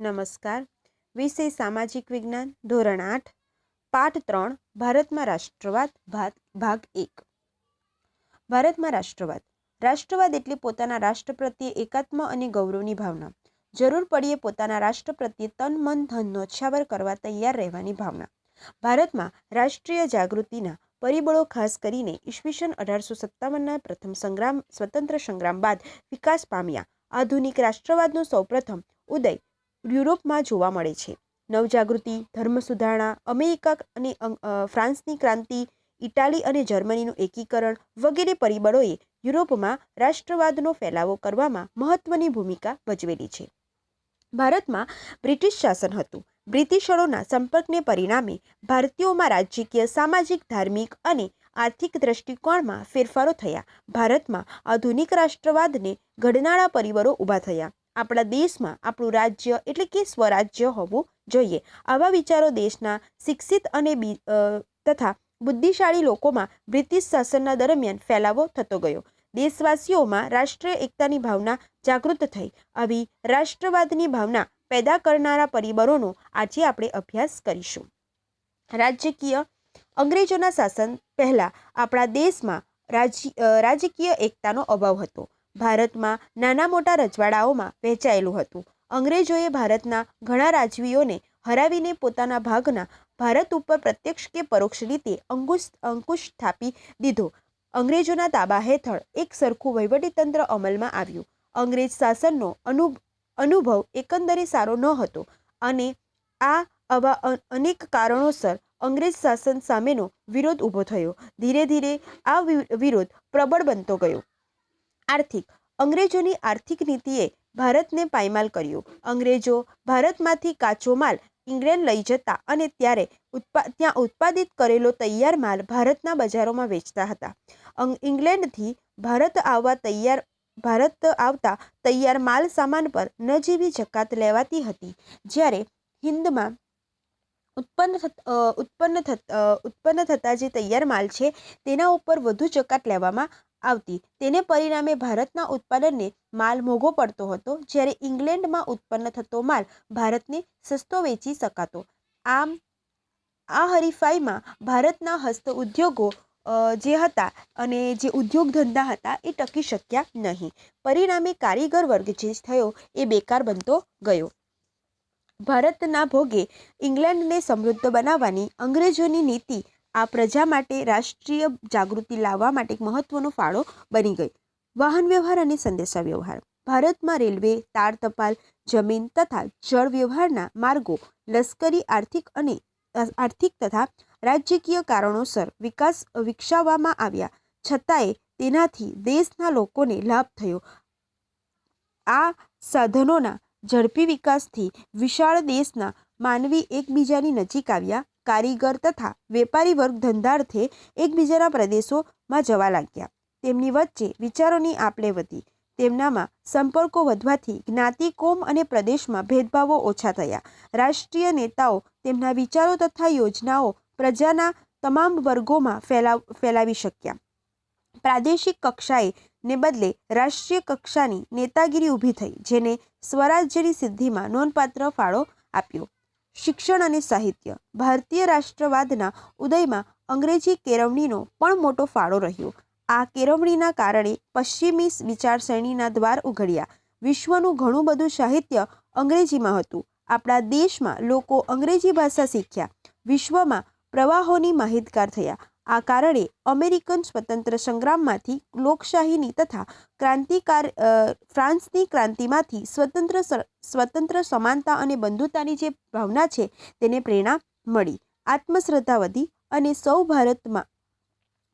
નમસ્કાર. વિષય સામાજિક વિજ્ઞાન, ધોરણ આઠ, પાઠ ત્રણ, ભારતમાં રાષ્ટ્રવાદ ભાગ એક. ભારતમાં રાષ્ટ્રવાદ. રાષ્ટ્રવાદ એટલે પોતાના રાષ્ટ્ર પ્રત્યે એકાત્મ અને ગૌરવની ભાવના. જરૂર પડીએ પોતાના રાષ્ટ્ર પ્રત્યે તન, મન ધન નોછાવર કરવા તૈયાર રહેવાની ભાવના. ભારતમાં રાષ્ટ્રીય જાગૃતિના પરિબળો ખાસ કરીને ઈસવીસન અઢારસો સત્તાવનના પ્રથમ સંગ્રામ, સ્વતંત્ર સંગ્રામ બાદ વિકાસ પામ્યા. આધુનિક રાષ્ટ્રવાદનો સૌપ્રથમ ઉદય યુરોપમાં જોવા મળે છે. નવજાગૃતિ, ધર્મ સુધારણા, અમેરિકા અને ફ્રાન્સની ક્રાંતિ, ઇટાલી અને જર્મનીનું એકીકરણ વગેરે પરિબળોએ યુરોપમાં રાષ્ટ્રવાદનો ફેલાવો કરવામાં મહત્વની ભૂમિકા ભજવેલી છે. ભારતમાં બ્રિટિશ શાસન હતું. બ્રિટિશરોના સંપર્કને પરિણામે ભારતીયોમાં રાજકીય, સામાજિક, ધાર્મિક અને આર્થિક દ્રષ્ટિકોણમાં ફેરફારો થયા. ભારતમાં આધુનિક રાષ્ટ્રવાદને ઘડનારા પરિબળો ઊભા થયા. આપણા દેશમાં આપણું રાજ્ય એટલે કે સ્વરાજ્ય હોવું જોઈએ. આવા વિચારો દેશના શિક્ષિત અને તથા બુદ્ધિશાળી લોકોમાં બ્રિટિશ શાસનના દરમિયાન ફેલાવો થતો ગયો. દેશવાસીઓમાં રાષ્ટ્રીય એકતાની ભાવના જાગૃત થઈ. આવી રાષ્ટ્રવાદની ભાવના પેદા કરનારા પરિબળોનો આજે આપણે અભ્યાસ કરીશું. રાજકીય અંગ્રેજોના શાસન પહેલાં આપણા દેશમાં રાજી રાજકીય એકતાનો અભાવ હતો. ભારતમાં નાના મોટા રજવાડાઓમાં વહેંચાયેલું હતું. અંગ્રેજોએ ભારતના ઘણા રાજવીઓને હરાવીને પોતાના ભાગના ભારત ઉપર પ્રત્યક્ષ કે પરોક્ષ રીતે અંકુશ અંકુશ સ્થાપી દીધો. અંગ્રેજોના તાબા હેઠળ એક સરખું વહીવટીતંત્ર અમલમાં આવ્યું. અંગ્રેજ શાસનનો અનુ, અનુભવ એકંદરે સારો ન હતો અને આ આવા અનેક કારણોસર અંગ્રેજ શાસન સામેનો વિરોધ ઊભો થયો. ધીરે ધીરે આ વિરોધ પ્રબળ બનતો ગયો. આર્થિક. અંગ્રેજોની આર્થિક નીતિએ ભારતને પાયમાલ કર્યું. અંગ્રેજો ભારતમાંથી કાચો માલ ઇંગ્લેન્ડ લઈ જતા અને ત્યારે ત્યાં ઉત્પાદિત કરેલો તૈયાર માલ ભારતના બજારોમાં વેચતા હતા. ઇંગ્લેન્ડથી ભારત આવવા તૈયાર, ભારત આવતા તૈયાર માલ સામાન પર નજીવી જકાત લેવાતી હતી. જ્યારે હિન્દમાં ઉત્પન્ન ઉત્પન્ન ઉત્પન્ન થતા જે તૈયાર માલ છે તેના ઉપર વધુ જકાત લેવામાં આવતી. તેને પરિણામે ભારતના ઉત્પાદનને માલ મોંઘો પડતો હતો. જ્યારે ઇંગ્લેન્ડમાં ઉત્પન્ન થતો માલ ભારતને સસ્તો વેચી શકાતો. આમ, આ હરીફાઈમાં ભારતના હસ્ત ઉદ્યોગો જે હતા અને જે ઉદ્યોગ ધંધા હતા એ ટકી શક્યા નહીં. પરિણામે કારીગર વર્ગ જે થયો એ બેકાર બનતો ગયો. ભારતના ભોગે ઇંગ્લેન્ડને સમૃદ્ધ બનાવવાની અંગ્રેજોની નીતિ આ પ્રજા માટે રાષ્ટ્રીય જાગૃતિ લાવવા માટે એક મહત્વનો ફાળો બની ગઈ. વાહન વ્યવહાર અને સંદેશા વ્યવહાર. ભારતમાં રેલવે, તાર ટપાલ, જમીન તથા જળ વ્યવહારના માર્ગો લશ્કરી આર્થિક અને આર્થિક તથા રાજકીય કારણોસર વિકાસ વિકસાવવામાં આવ્યા. છતાંય તેનાથી દેશના લોકોને લાભ થયો. આ સાધનોના ઝડપી વિકાસથી વિશાળ દેશના માનવી એકબીજાની નજીક આવ્યા. કારીગર તથા વેપારી વર્ગ ધંધાર્થે એકબીજાના પ્રદેશોમાં જવા લાગ્યા. તેમની વચ્ચે વિચારોની આપલે વધી. તેમનામાં સંપર્કો વધવાથી જ્ઞાતિ, કોમ અને પ્રદેશમાં ભેદભાવો ઓછા થયા. રાષ્ટ્રીય નેતાઓ તેમના વિચારો તથા યોજનાઓ પ્રજાના તમામ વર્ગોમાં ફેલાવ, ફેલાવી શક્યા. પ્રાદેશિક કક્ષાએ ને બદલે રાષ્ટ્રીય કક્ષાની નેતાગીરી ઊભી થઈ, જેને સ્વરાજ્યની સિદ્ધિમાં નોંધપાત્ર ફાળો આપ્યો. શિક્ષણ અને સાહિત્ય. ભારતીય રાષ્ટ્રવાદના ઉદયમાં અંગ્રેજી કેળવણીનો પણ મોટો ફાળો રહ્યો. આ કેળવણીના કારણે પશ્ચિમી વિચારસરણીના દ્વાર ઉઘડ્યા. વિશ્વનું ઘણું બધું સાહિત્ય અંગ્રેજીમાં હતું. આપણા દેશમાં લોકો અંગ્રેજી ભાષા શીખ્યા. વિશ્વમાં પ્રવાહોની માહિતગાર થયા. આ કારણે અમેરિકન સ્વતંત્ર સંગ્રામમાંથી લોકશાહીની તથા ક્રાંતિકાર ફ્રાન્સની ક્રાંતિમાંથી સ્વતંત્ર સ્વતંત્ર સમાનતા અને બંધુતાની જે ભાવના છે તેને પ્રેરણા મળી. આત્મશ્રદ્ધા વધી અને સૌ ભારતમાં,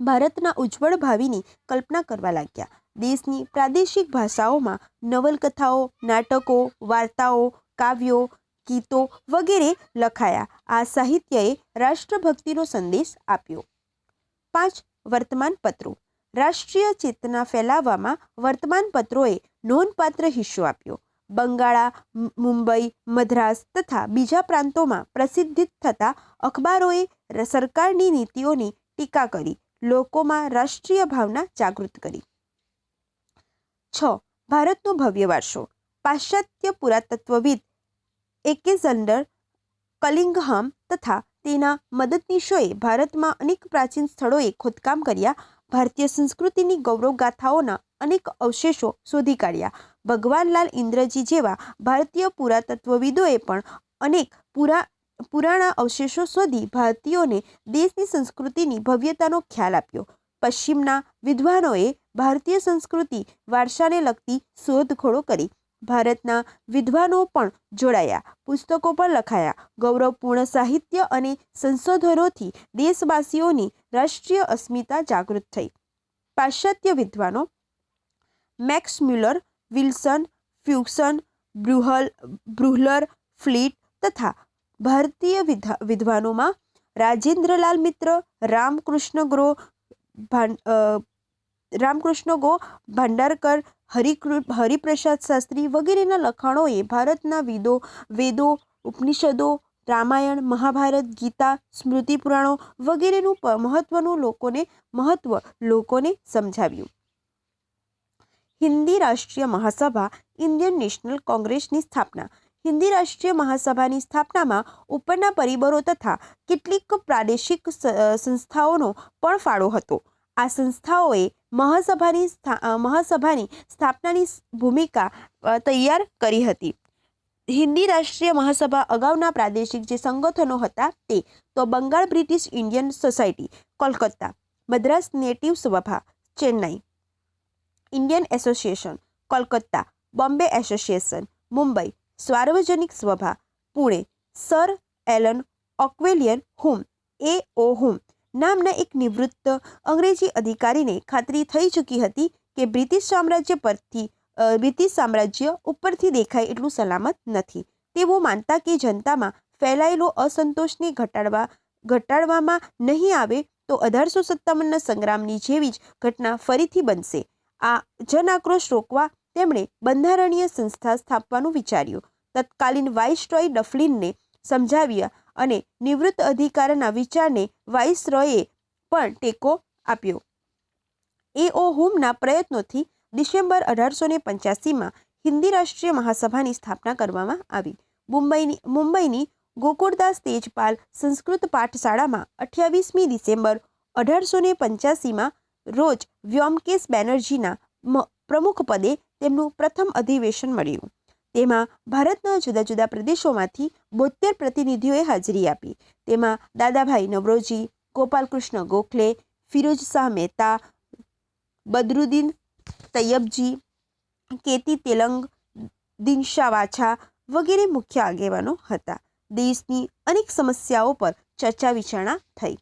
ભારતના ઉજ્જવળ ભાવિની કલ્પના કરવા લાગ્યા. દેશની પ્રાદેશિક ભાષાઓમાં નવલકથાઓ, નાટકો, વાર્તાઓ, કાવ્યો, ગીતો વગેરે લખાયા. આ સાહિત્યએ રાષ્ટ્રભક્તિનો સંદેશ આપ્યો. પાંચ વર્તમાનપત્રો. રાષ્ટ્રીય ચેતના ફેલાવવામાં વર્તમાનપત્રોએ નોંધપાત્ર હિસ્સો આપ્યો. બંગાળા મુંબઈ, મદ્રાસ તથા બીજા પ્રાંતોમાં પ્રસિદ્ધિત થતા અખબારોએ સરકારની નીતિઓની ટીકા કરી, લોકોમાં રાષ્ટ્રીય ભાવના જાગૃત કરી. છ, ભારતનો ભવ્ય વારસો. પાશ્ચાત્ય પુરાતત્વવિદ એકેઝન્ડર કલિંગહામ તથા તેના મદદનીશોએ ભારતમાં અનેક પ્રાચીન સ્થળોએ ખોદકામ કર્યા. ભારતીય સંસ્કૃતિની ગૌરવગાથાઓના અનેક અવશેષો શોધી કાઢ્યા. ભગવાનલાલ ઇન્દ્રજી જેવા ભારતીય પુરાતત્વવિદોએ પણ અનેક પુરા, પુરાણા અવશેષો શોધી ભારતીયોને દેશની સંસ્કૃતિની ભવ્યતાનો ખ્યાલ આપ્યો. પશ્ચિમના વિદ્વાનોએ ભારતીય સંસ્કૃતિ વારસાને લગતી શોધખોળો કરી. ભારતના વિદ્વાનો પણ જોડાયા, પુસ્તકો પણ લખાયા. ગૌરવપૂર્ણ સાહિત્ય અને સંશોધનોથી દેશવાસીઓની રાષ્ટ્રીય અસ્મિતા જાગૃત થઈ. પાશ્ચાત્ય વિદ્વાનો મેક્સ મ્યુલર વિલ્સન, ફ્યુક્સન, બ્રુહલ, બ્રુહલર, ફ્લીટ તથા ભારતીય વિદ્વાનોમાં રાજેન્દ્રલાલ મિત્ર, રામકૃષ્ણ ગ્રો રામકૃષ્ણ ગો, ભાંડારકર, હરિકૃ, હરિપ્રસાદ શાસ્ત્રી વગેરેના લખાણોએ ભારતના વિદો, વેદો, ઉપનિષદો, રામાયણ, મહાભારત, ગીતા, સ્મૃતિ પુરાણો વગેરેનું મહત્વનું લોકોને, મહત્વ લોકોને સમજાવ્યું. હિન્દી રાષ્ટ્રીય મહાસભા, ઇન્ડિયન નેશનલ કોંગ્રેસની સ્થાપના. હિન્દી રાષ્ટ્રીય મહાસભાની સ્થાપનામાં ઉપરના પરિબળો તથા કેટલીક પ્રાદેશિક સંસ્થાઓનો પણ ફાળો હતો. આ સંસ્થાઓએ મહાસભાની મહાસભાની સ્થાપનાની ભૂમિકા તૈયાર કરી હતી. હિન્દી રાષ્ટ્રીય મહાસભા અગાઉના પ્રાદેશિક જે સંગઠનો હતા તે, તો Bengal British Indian society, Kolkata, Madras native Sabha, Chennai, Indian association, Kolkata, Bombay association, Mumbai, Sarvajanik Sabha, Pune, sir Allan Octavian Hume, A O Hume નામના એક નિવૃત્ત અંગ્રેજી અધિકારીને ખાતરી થઈ ચૂકી હતી કે બ્રિટિશ સામ્રાજ્ય પરથી બ્રિટિશ સામ્રાજ્ય ઉપરથી દેખાય એટલું સલામત નથી. તેઓ માનતા કે જનતામાં ફેલાયેલો અસંતોષને ઘટાડવા, ઘટાડવામાં નહીં આવે તો અઢારસો સત્તાવનના સંગ્રામની જેવી જ ઘટના ફરીથી બનશે. આ જન આક્રોશ રોકવા તેમણે બંધારણીય સંસ્થા સ્થાપવાનું વિચાર્યું. તત્કાલીન વાઇસરોય ડફલિનને સમજાવ્યા અને નિવૃત્ત અધિકારના વિચારને વાઇસરોયે પણ ટેકો આપ્યો. એઓ હુમના પ્રયત્નોથી ડિસેમ્બર અઢારસો ને પંચ્યાસીમાં હિન્દી રાષ્ટ્રીય મહાસભાની સ્થાપના કરવામાં આવી. મુંબઈની મુંબઈની ગોકુળદાસ તેજપાલ સંસ્કૃત પાઠશાળામાં અઠ્યાવીસમી ડિસેમ્બર અઢારસો ને પંચ્યાસીમાં રોજ વ્યોમકેશ બેનર્જીના પ્રમુખપદે પ્રમુખ પદે તેમનું પ્રથમ અધિવેશન મળ્યું. તેમાં ભારતના જુદા જુદા પ્રદેશોમાંથી બોતેર પ્રતિનિધિઓએ હાજરી આપી. તેમાં દાદાભાઈ નવરોજી, ગોપાલકૃષ્ણ ગોખલે, ફિરોજ શાહ મહેતા, બદરુદ્દીન તૈયબજી, કેતી તેલંગ, દિનશા વાછા વગેરે મુખ્ય આગેવાનો હતા. દેશની અનેક સમસ્યાઓ પર ચર્ચા વિચારણા થઈ.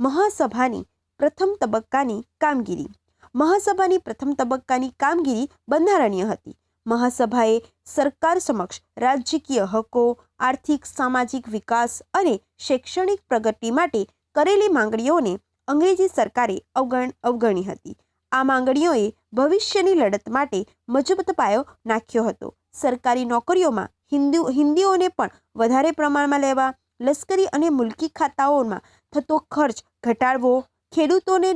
મહાસભાની પ્રથમ તબક્કાની કામગીરી. મહાસભાની પ્રથમ તબક્કાની કામગીરી બંધારણીય હતી. મહાસભાએ સરકાર સમક્ષ રાજકીય હકો, આર્થિક, સામાજિક વિકાસ અને શૈક્ષણિક પ્રગતિ માટે કરેલી માંગણીઓને અંગ્રેજી સરકારે અવગણ, અવગણી હતી. આ માંગણીઓએ ભવિષ્યની લડત માટે મજબૂત પાયો નાખ્યો હતો. સરકારી નોકરીઓમાં હિન્દુ, હિન્દીઓને પણ વધારે પ્રમાણમાં લેવા, લશ્કરી અને મુલકી ખાતાઓમાં થતો ખર્ચ ઘટાડવો, ખેડૂતોને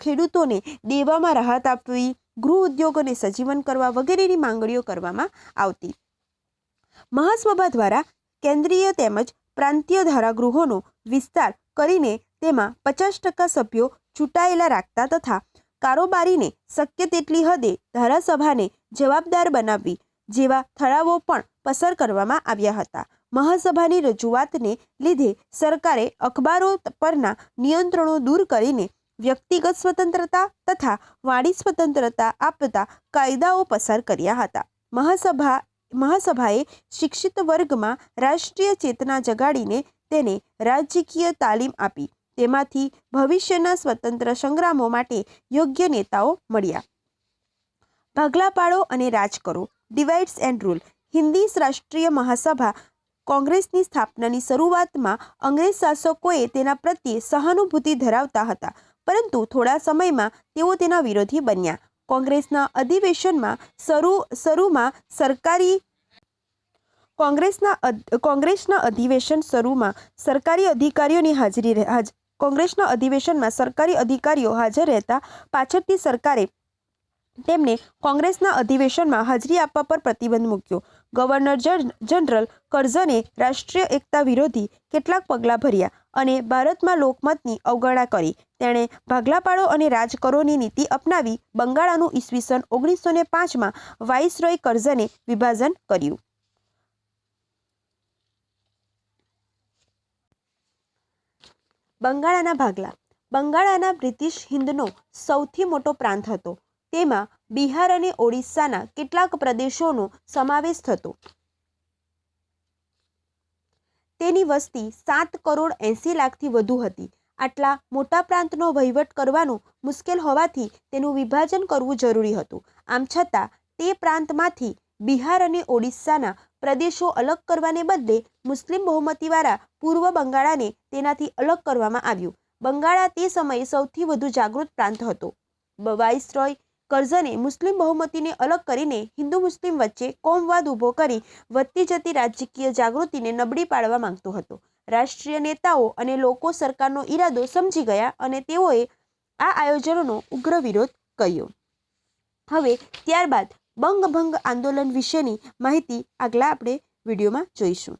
ખેડૂતોને દેવામાં રાહત આપવી ગૃહ ઉદ્યોગોને સજીવન કરવા વગેરેની માંગણીઓ કરવામાં આવતી. મહાસભા દ્વારા કેન્દ્રીય તેમજ પ્રાંતીય ધારાગૃહોનો વિસ્તાર કરીને તેમાં પચાસ ટકા સભ્યો ચૂંટાયેલા રાખતા તથા કારોબારીને શક્ય તેટલી હદે ધારાસભાને જવાબદાર બનાવવી જેવા ઠરાવો પણ પસાર કરવામાં આવ્યા હતા. મહાસભાની રજૂઆતને લીધે સરકારે અખબારો પરના નિયંત્રણો દૂર કરીને વ્યક્તિગત સ્વતંત્રતા તથા વાણી સ્વતંત્રતા આપતા કાયદાઓ પસાર કર્યા હતા. મહાસભા, મહાસભાએ શિક્ષિત વર્ગમાં રાષ્ટ્રીય ચેતના જગાડીને તેને રાજકીય તાલીમ આપી. તેમાંથી ભવિષ્યના સ્વતંત્ર સંગ્રામો માટે યોગ્ય નેતાઓ મળ્યા. ભાગલા પાડો અને રાજ કરો. Divides and rule. હિન્દી રાષ્ટ્રીય મહાસભા કોંગ્રેસની સ્થાપનાની શરૂઆતમાં અંગ્રેજ શાસકોએ તેના પ્રત્યે સહાનુભૂતિ ધરાવતા હતા. પરંતુ થોડા સમયમાં તેઓ તેના વિરોધી બન્યા. કોંગ્રેસના અધિવેશનમાં શરૂ, શરૂમાં સરકારી કોંગ્રેસના કોંગ્રેસના અધિવેશન શરૂમાં સરકારી અધિકારીઓની હાજરી હાજ, કોંગ્રેસના અધિવેશનમાં સરકારી અધિકારીઓ હાજર રહેતા પાછળથી સરકારે તેમણે કોંગ્રેસના અધિવેશનમાં હાજરી આપવા પર પ્રતિબંધ મૂક્યો. ગવર્નર જનરલ કરઝને રાષ્ટ્રીય એકતા વિરોધી કેટલાક પગલાં ભર્યા. અને ભારતમાં લોકમતની અવગણના કરી. તેણે ભાગલા પાડો અને રાજ કરોની નીતિ અપનાવી બંગાળાનું ઈસવીસન ઓગણીસો ને પાંચમાં વાઇસરોય કરઝને વિભાજન કર્યું. બંગાળાના ભાગલા. બંગાળાના બ્રિટિશ હિંદનો સૌથી મોટો પ્રાંત હતો. તેમાં બિહાર અને ઓડિશાના કેટલાક પ્રદેશોનો સમાવેશ થતો. તેની વસ્તી સાત કરોડ એંસી લાખથી વધુ હતી. આટલા મોટા પ્રાંતનો વહીવટ કરવાનું મુશ્કેલ હોવાથી તેનું વિભાજન કરવું જરૂરી હતું. આમ છતાં, તે પ્રાંતમાંથી બિહાર અને ઓડિશાના પ્રદેશો અલગ કરવાને બદલે મુસ્લિમ બહુમતીવાળા પૂર્વ બંગાળાને તેનાથી અલગ કરવામાં આવ્યું. બંગાળા તે સમયે સૌથી વધુ જાગૃત પ્રાંત હતો. વાઇસરોય કરઝને મુસ્લિમ બહુમતીને અલગ કરીને હિન્દુ મુસ્લિમ વચ્ચે કોમવાદ ઊભો કરી વધતી જતી રાજકીય જાગૃતિને નબળી પાડવા માંગતો હતો. રાષ્ટ્રીય નેતાઓ અને લોકો સરકારનો ઈરાદો સમજી ગયા અને તેઓએ આ આયોજનોનો ઉગ્ર વિરોધ કર્યો. હવે ત્યારબાદ બંગભંગ આંદોલન વિશેની માહિતી આગલા આપણે વિડીયોમાં જોઈશું.